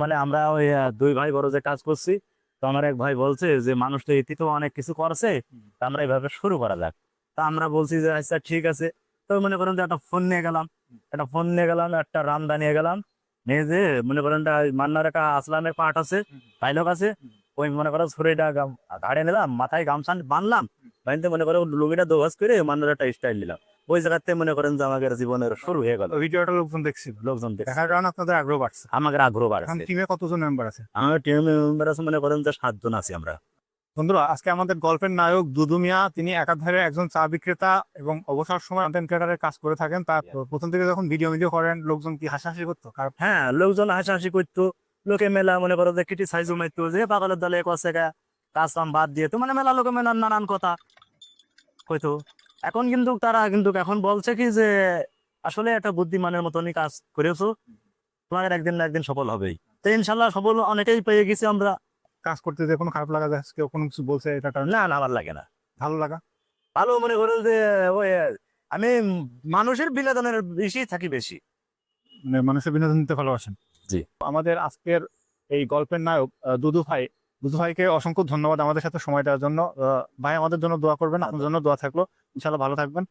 মানে আমরা ওই দুই ভাই বড় যে কাজ করছি, তো আমার এক ভাই বলছে যে, মানুষ তো ইতি অনেক কিছু করছে, তা আমরা এইভাবে শুরু করা যাক। তা আমরা বলছি যে আচ্ছা ঠিক আছে। তো মনে করেন যে, একটা ফোন নিয়ে গেলাম, একটা ফোন নিয়ে গেলাম, একটা রামদা নিয়ে গেলাম, নিয়ে যে, মনে করেন মান্নার একটা আসলামের পাট আছে ডাইলগ আছে, ওই মনে করো ছুরিটা গাড়ি নিলাম, মাথায় গামছা বানলাম বানতে মনে করো লুঙ্গিটা দোভাস করে মান্নার একটা স্টাইল নিলাম। ওই জায়গাতে মনে করেন যে আমাদের জীবনের শুরু হয়ে গেল। ভিডিওটা লোকজন দেখছিল লোকজন দেখার কারণে আপনাদের আগ্রহ বাড়ছে। আমাদের আগ্রহ বাড়ছে। টিমে কতজন মেম্বার আছে? আমার টিম মেম্বার আছে মনে করেন যে সাতজন আছি আমরা। বন্ধুরা আজকে আমাদের গল্পের নায়ক দুদু মিয়া তিনি একাধারে একজন চা বিক্রেতা এবং অবসর সময় কন্টেন্ট ক্রিয়েটারের কাজ করে থাকেন। তার প্রথম থেকে যখন ভিডিও ভিডিও করেন লোকজন কি হাসাহাসি করতো? কার- হ্যাঁ লোকজন হাসাহাসি করতো। লোকে মেলা মনে করো যে কিটি সাইজও মারতো যে পাগলের দলে কষে কাজ কাম বাদ দিয়ে তো। মানে মেলা লোকে মেলা নানান কথা হয়তো। এখন কিন্তু তারা কিন্তু এখন বলছে কি যে আসলে একটা বুদ্ধিমানের মতনই কাজ করেছ। তোমাদের একদিন না একদিন সফল হবেই। তো ইনশাল্লাহ সফল অনেকেই পেয়ে গেছি আমরা। কাজ করতে যে কোনো খারাপ লাগা যায় কেউ কোনো কিছু বলছে এটা কারণে না না আমার লাগে না। ভালো লাগা? ভালো মনে করো যে ওই আমি মানুষের বিনোদনের বেশি থাকি বেশি। মানে মানুষের বিনোদন দিতে ভালোবাসেন? জি। আমাদের আজকের এই গল্পের নায়ক দুদু ভাই। দুদু ভাইকে অসংখ্য ধন্যবাদ আমাদের সাথে সময় দেওয়ার জন্য। ভাই আমাদের জন্য দোয়া করবেন। আপনার জন্য দোয়া থাকল। ইনশাল্লাহ ভালো থাকবেন।